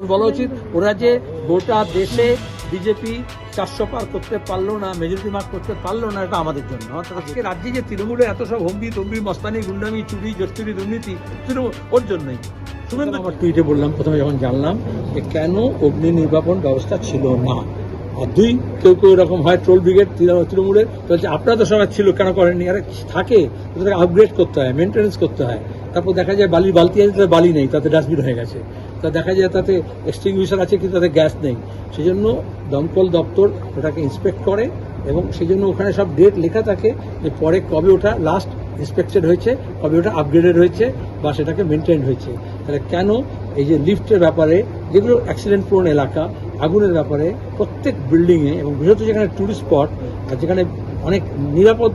বলা উচিত, ওরা যে গোটা দেশে বিজেপি চারশো পার করতে পারল না মেজরিটি মার্ক করতে পারল না, এটা আমাদের জন্য। আজকে রাজ্যে যে তৃণমূলের এত সব হম্বি তম্বি, মস্তানি, গুন্ডামি, চুরি জস্তুরি দুর্নীতি, তৃণমূল, ওর জন্যই। শুভেন্দু আমার টুইটে বললাম, প্রথমে যখন জানলাম যে কেন অগ্নি নির্বাপন ব্যবস্থা ছিল না, আর দুই, কেউ কেউ এরকম হয় ট্রোল ব্রিগেড তৃণমূলের, বলছে, আপনারা তো সময় ছিল, কেন করেননি? আরে, থাকে ওটাকে আপগ্রেড করতে হয় মেনটেন্স করতে হয়। তারপর দেখা যায় বালির বালতি আছে বালি নেই, তাতে ডাস্টবিন হয়ে গেছে। তা দেখা যায় তাতে এক্সটিংগুইশার আছে, কিন্তু তাতে গ্যাস নেই। সেই জন্য দমকল দপ্তর ওটাকে ইন্সপেক্ট করে এবং সেই জন্য ওখানে সব ডেট লেখা থাকে যে পরে কবে ওটা লাস্ট ইন্সপেক্টেড হয়েছে, কবে ওটা আপগ্রেডেড হয়েছে বা সেটাকে মেনটেন হয়েছে। তাহলে কেন এই যে লিফটের ব্যাপারে, যেগুলো অ্যাক্সিডেন্ট প্রবণ এলাকা, আগুনের ব্যাপারে প্রত্যেক বিল্ডিংয়ে এবং বিশেষত যেখানে ট্যুরিস্ট স্পট আর যেখানে অনেক নিরাপদ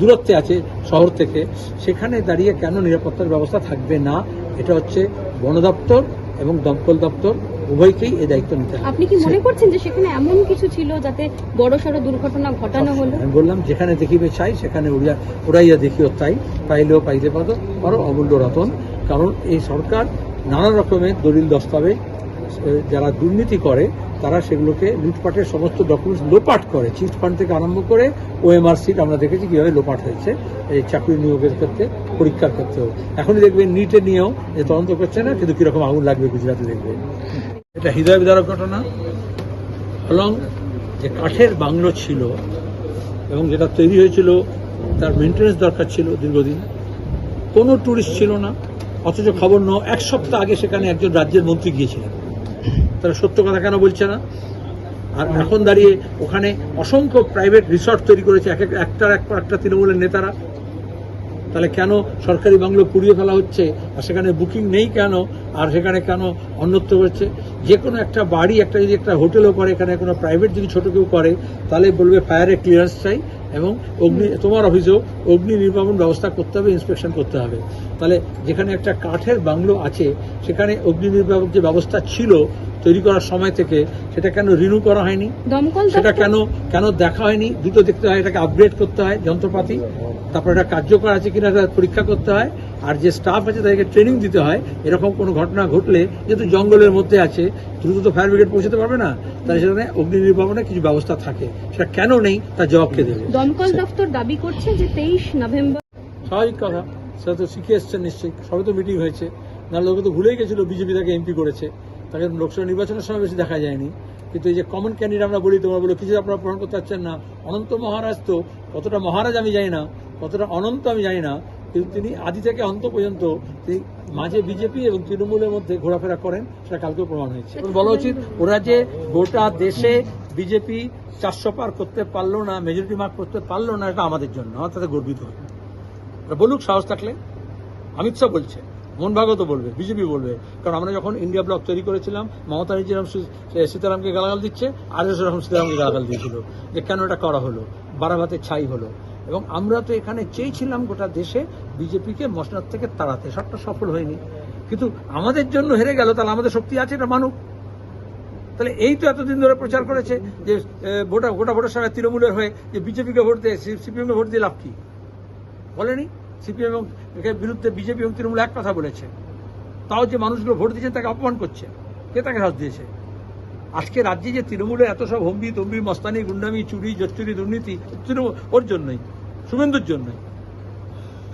দূরত্বে আছে শহর থেকে, সেখানে দাঁড়িয়ে কেন নিরাপত্তার ব্যবস্থা থাকবে না? এটা হচ্ছে বন দপ্তর এবং দমকল দপ্তর উভয়কেই এই দায়িত্ব নিতে হবে। আপনি কি মনে করছেন যে সেখানে এমন কিছু ছিল যাতে বড় সড়ো দুর্ঘটনা ঘটানো হলো? আমি বললাম যেখানে দেখিবে চাই সেখানে উড়িয়া উড়াইয়া দেখিও তাই। পাইলেও পাইতে পারো পারো অমূল্য রতন। কারণ এই সরকার নানা রকমের দলিল দস্তাবেজ যারা দুর্নীতি করে, তারা সেগুলোকে লুটপাটের সমস্ত ডকুমেন্টস লোপাট করে। চিট ফান্ড থেকে আরম্ভ করে ওএমআর সিট আমরা দেখেছি কীভাবে লোপাট হয়েছে। এই চাকরি নিয়োগের ক্ষেত্রে, পরীক্ষার ক্ষেত্রেও। এখনই দেখবেন নিটে নিয়েও যে তদন্ত করছে না, কিন্তু কীরকম আগুন লাগবে গুজরাটে দেখবেন। এটা হৃদয় বিদারক ঘটনা। এবং যে কাঠের বাংলো ছিল, এবং যেটা তৈরি হয়েছিল, তার মেনটেন্যান্স দরকার ছিল দীর্ঘদিন। কোনো ট্যুরিস্ট ছিল না, অথচ খবর ন এক সপ্তাহ আগে সেখানে একজন রাজ্যের মন্ত্রী গিয়েছিলেন। তারা সত্য কথা কেন বলছে না? আর এখন দাঁড়িয়ে ওখানে অসংখ্য প্রাইভেট রিসর্ট তৈরি করেছে, এক এক একটার এক একটা তৃণমূলের নেতারা। তাহলে কেন সরকারি বাংলো পুড়িয়ে ফেলা হচ্ছে? আর সেখানে বুকিং নেই কেন? আর সেখানে কেন অন্যত্র হচ্ছে? যে কোনো একটা বাড়ি, একটা যদি একটা হোটেলও করে, এখানে কোনো প্রাইভেট যদি ছোট কেউ করে, তাহলে বলবে ফায়ারের ক্লিয়ারেন্স চাই এবং অগ্নি, তোমার অফিসেও অগ্নি নির্বাপন ব্যবস্থা করতে হবে ইন্সপেকশন করতে হবে। তাহলে যেখানে একটা কাঠের বাংলো আছে, সেখানে অগ্নি নির্বাপক যে ব্যবস্থা ছিল তৈরি করার সময় থেকে সেটা কেন রিনিউ করা হয়নি? দমকল সেটা কেন কেন দেখা হয়নি? দ্রুত দেখতে হয় এটাকে আপগ্রেড করতে হয় যন্ত্রপাতি। তারপর এটা কার্যকর আছে কিনা এটা পরীক্ষা করতে হয়। আর যে স্টাফ আছে তাদেরকে ট্রেনিং দিতে হয়। এরকম কোনো ঘটনা ঘটলে যেহেতু জঙ্গলের মধ্যে আছে দ্রুত তো ফায়ার ব্রিগেড পৌঁছতে পারবে না। তাই সেখানে অগ্নি নির্বাপনের কিছু ব্যবস্থা থাকে। সেটা কেন নেই তার জবাব কে দেবে। দমকল দপ্তর দাবি করছে যে তেইশ নভেম্বর স্বাভাবিক কথা। সেটা তো শিখে এসছেন নিশ্চয়ই। সবে তো মিটিং হয়েছে। না লোকে তো ভুলেই গেছিল। বিজেপি তাকে এমপি করেছে। তাকে লোকসভা নির্বাচনের সময় বেশি দেখা যায়নি। কিন্তু এই যে কমন ক্যান্ডিডেট আমরা বলি, তোমরা বলো, কিছু আপনারা প্রমাণ করতে পারছেন না? অনন্ত মহারাজ তো কতটা মহারাজ আমি জানি না, কতটা অনন্ত আমি জানি না, কিন্তু তিনি আদি থেকে অন্ত পর্যন্ত তিনি মাঝে বিজেপি এবং তৃণমূলের মধ্যে ঘোরাফেরা করেন, সেটা কালকেও প্রমাণ হয়েছে। বলা উচিত, ওরা যে গোটা দেশে বিজেপি চারশো পার করতে পারল না মেজরিটি মার্ক করতে পারল না, এটা আমাদের জন্য, আমার তাতে গর্বিত ওরা বলুক সাহস থাকলে, অমিত শাহ বলছে মোহন ভাগবত বলবে বিজেপি বলবে। কারণ আমরা যখন ইন্ডিয়া ব্লক তৈরি করেছিলাম মমতা যেরকম সীতারামকে গালাগাল দিচ্ছে আর এস এরকম সীতারামকে গালাগাল দিয়েছিল যে কেন এটা করা হলো বারাবাতে ছাই হলো। এবং আমরা তো এখানে চেয়েছিলাম গোটা দেশে বিজেপিকে মসনাদ থেকে তাড়াতে। সবটা সফল হয়নি। কিন্তু আমাদের জন্য হেরে গেল তাহলে আমাদের শক্তি আছে এটা মানুক। তাহলে এই তো এতদিন ধরে প্রচার করেছে যে এ, গোটা ভোটের সময় তৃণমূলের হয়ে যে বিজেপিকে ভোট দিয়ে সিপিএমকে ভোট দিয়ে লাভ কি? বলেনি? সিপিএম এবং বিরুদ্ধে বিজেপি এবং তৃণমূল এক কথা বলেছে। তাও যে মানুষগুলো ভোট দিয়েছে তাকে অপমান করছে। কে তাকে সাথ দিয়েছে? আজকে রাজ্যে যে তৃণমূলের এত সব হম্বি তম্বি মস্তানি গুন্ডামি চুরি জস্তুরি দুর্নীতি তৃণমূল ওর জন্যই, শুভেন্দুর জন্যই।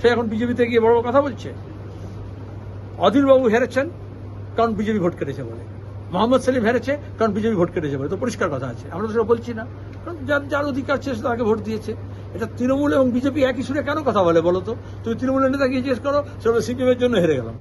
সে এখন বিজেপিতে গিয়ে বড় কথা বলছে। অধীরবাবু হেরেছেন, কারণ বিজেপি ভোট কেটেছে বলে। মোহাম্মদ সেলিম হেরেছে, কারণ বিজেপি ভোট কেটেছে বলে। তো পরিষ্কার কথা আছে। আমরা তো সেটা বলছি না। কারণ যার যার অধিকার ছিল তাকে ভোট দিয়েছে। এটা তৃণমূল এবং বিজেপি একই সুরে কেন কথা বলে বলো তো? তুমি তৃণমূলের নেতাকে জিজ্ঞেস করো সেটা সিপিএমের জন্য হেরে গেলাম।